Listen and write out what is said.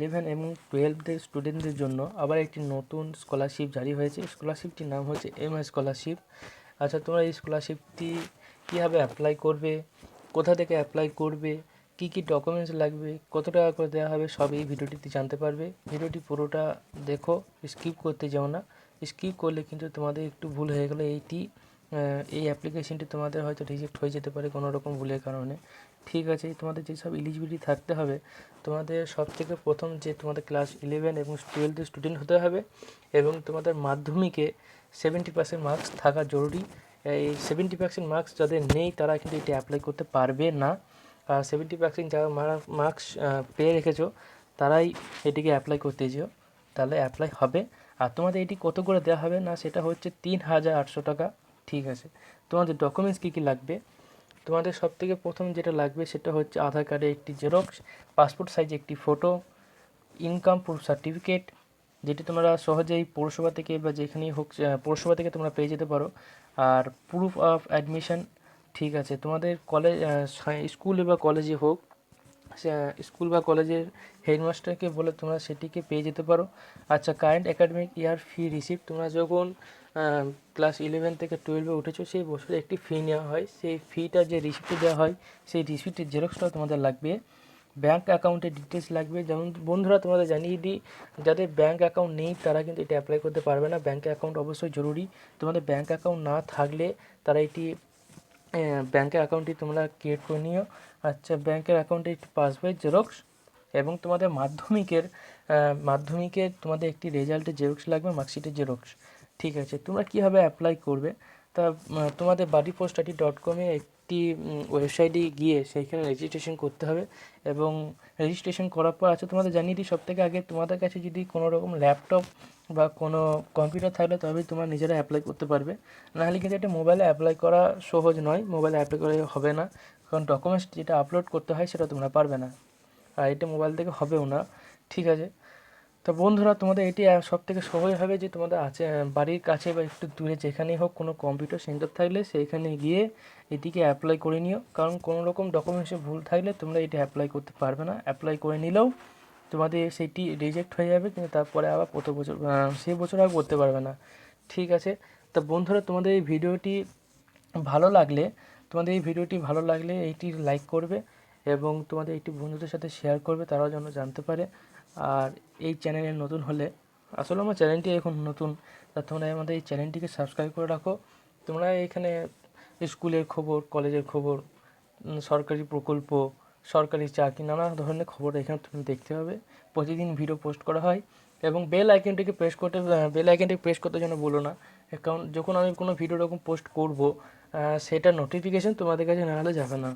Eleven এবং টুয়েলভদের স্টুডেন্টদের জন্য আবার একটি নতুন স্কলারশিপ জারি হয়েছে। স্কলারশিপটির নাম হচ্ছে এম স্কলারশিপ আচ্ছা তোমরা এই স্কলারশিপটি কীভাবে অ্যাপ্লাই করবে? কোথা থেকে অ্যাপ্লাই করবে? কী কী ডকুমেন্টস লাগবে? কত টাকা করে দেওয়া হবে? সব এই ভিডিওটিতে জানতে পারবে। ভিডিওটি পুরোটা দেখো স্কিপ করতে যাও না। স্কিপ করলে কিন্তু তোমাদের একটু ভুল হয়ে গেলে। এইটি এই অ্যাপ্লিকেশনটি তোমাদের হয়তো রিজেক্ট হয়ে যেতে পারে কোনো রকম ভুলের কারণে। ঠিক আছে, তোমাদের যেসব এলিজিবিলিটি থাকতে হবে, তোমাদের সব থেকে প্রথম যে তোমাদের ক্লাস ইলেভেন এবং টুয়েলভের স্টুডেন্ট হতে হবে এবং তোমাদের মাধ্যমিকে সেভেন্টি পার্সেন্ট মার্কস থাকা জরুরি। এই সেভেন্টি পার্সেন্ট মার্কস যাদের নেই, তারা কিন্তু এটি অ্যাপ্লাই করতে পারবে না। আর সেভেন্টি পার্সেন্ট যারা মারা মার্কস পেয়ে রেখেছো, তারাই এটিকে অ্যাপ্লাই করতে যেও। তাহলে অ্যাপ্লাই হবে। আর তোমাদের এটি কত করে দেওয়া হবে না, সেটা হচ্ছে তিন হাজার আটশো টাকা। ঠিক আছে। তোমাদের ডকুমেন্টস কী কী লাগবে? তোমাদের সব থেকে প্রথম যেটা লাগবে সেটা হচ্ছে আধার কার্ডের একটি জেরক্স পাসপোর্ট সাইজ একটি ফটো ইনকাম প্রুফ সার্টিফিকেট যেটি তোমরা সহজেই পৌরসভা থেকে বা যেখানেই হোক পৌরসভা থেকে তোমরা পেয়ে যেতে পারো। আর প্রুফ অফ অ্যাডমিশন ঠিক আছে। তোমাদের কলেজ স্কুলে বা কলেজে হোক স্কুল বা কলেজের হেডমাস্টারকে বলে তোমরা সেটিকে পেয়ে যেতে পারো। আচ্ছা current academic year fee receipt তোমরা যখন ক্লাস ইলেভেন থেকে টুয়েলভে উঠেছো, সেই বছরে একটি ফি নেওয়া হয়। সেই ফিটা যে রিসিপ্টে দেওয়া হয়, সেই রিসিপ্টের জেরক্সটাও তোমাদের লাগবে। ব্যাঙ্ক অ্যাকাউন্টের ডিটেলস লাগবে। যেমন বন্ধুরা, তোমাদের জানিয়ে দিই, যাদের ব্যাঙ্ক অ্যাকাউন্ট নেই, তারা কিন্তু এটা অ্যাপ্লাই করতে পারবে না। ব্যাঙ্ক অ্যাকাউন্ট অবশ্যই জরুরি। তোমাদের ব্যাঙ্ক অ্যাকাউন্ট না থাকলে তারা এটি ব্যাঙ্কের অ্যাকাউন্টটি তোমরা ক্রিয়েট করে নিও। আচ্ছা ব্যাঙ্কের অ্যাকাউন্টে একটি পাসবই জেরক্স এবং তোমাদের মাধ্যমিকের আহ, মাধ্যমিকের তোমাদের একটি রেজাল্টের জেরক্স লাগবে মার্কশিটের জেরক্স ঠিক আছে তোমরা কীভাবে অ্যাপ্লাই করবে? তা তোমাদের বাড়ি পোস্ট আইডি ডট কমে একটি ওয়েবসাইটে গিয়ে সেইখানে রেজিস্ট্রেশন করতে হবে এবং রেজিস্ট্রেশন করার পর আছে তোমাদের জানিয়ে দিই সব থেকে আগে তোমাদের কাছে যদি কোনো রকম ল্যাপটপ বা কোনো কম্পিউটার থাকলে তবেই তোমরা নিজেরা অ্যাপ্লাই করতে পারবে। নাহলে কিন্তু এটা মোবাইলে অ্যাপ্লাই করা সহজ নয় মোবাইলে অ্যাপ্লাই করে হবে না। কারণ ডকুমেন্টস যেটা আপলোড করতে হয় সেটা তোমরা পারবে না। আর এটা মোবাইল থেকে হবেও না, ঠিক আছে? তো বন্ধুরা, তোমাদের এটি সব থেকে সহজ হবে যে তোমাদের আছে বাড়ির কাছে বা একটু দূরে যেখানেই হোক কোনো কম্পিউটার সেন্টার থাকলে সেইখানে গিয়ে এটিকে অ্যাপ্লাই করে নিও। কারণ কোনো রকম ডকুমেন্টসে ভুল থাকলে তোমরা এটি অ্যাপ্লাই করতে পারবে না। অ্যাপ্লাই করে নিলেও তোমাদের সেটি রিজেক্ট হয়ে যাবে, কিন্তু তারপরে আবার প্রত বছর সেই বছর আর করতে পারবে না। ঠিক আছে? তা বন্ধুরা, তোমাদের এই ভিডিওটি ভালো লাগলে, তোমাদের এই ভিডিওটি ভালো লাগলে এইটি লাইক করবে এবং তোমাদের এইটি বন্ধুদের সাথে শেয়ার করবে, তারাও যেন জানতে পারে। আর এই চ্যানেলে নতুন হলে, আসলে আমার চ্যানেলটি এখন নতুন, তা তোমরা আমাদের এই চ্যানেলটিকে সাবস্ক্রাইব করে রাখো। তোমরা এখানে স্কুলের খবর কলেজের খবর সরকারি প্রকল্প সরকারি চাকরি, নানা ধরনের খবর এখানে তুমি দেখতে পাবে। প্রতিদিন ভিডিও পোস্ট করা হয় এবং বেল আইকনটিকে প্রেস করতে বেল আইকনটিকে প্রেস করতে যেন বলো না। কারণ যখন আমি কোনো ভিডিও রকম পোস্ট করব সেটা নোটিফিকেশান তোমাদের কাছে না হলে যাবে না।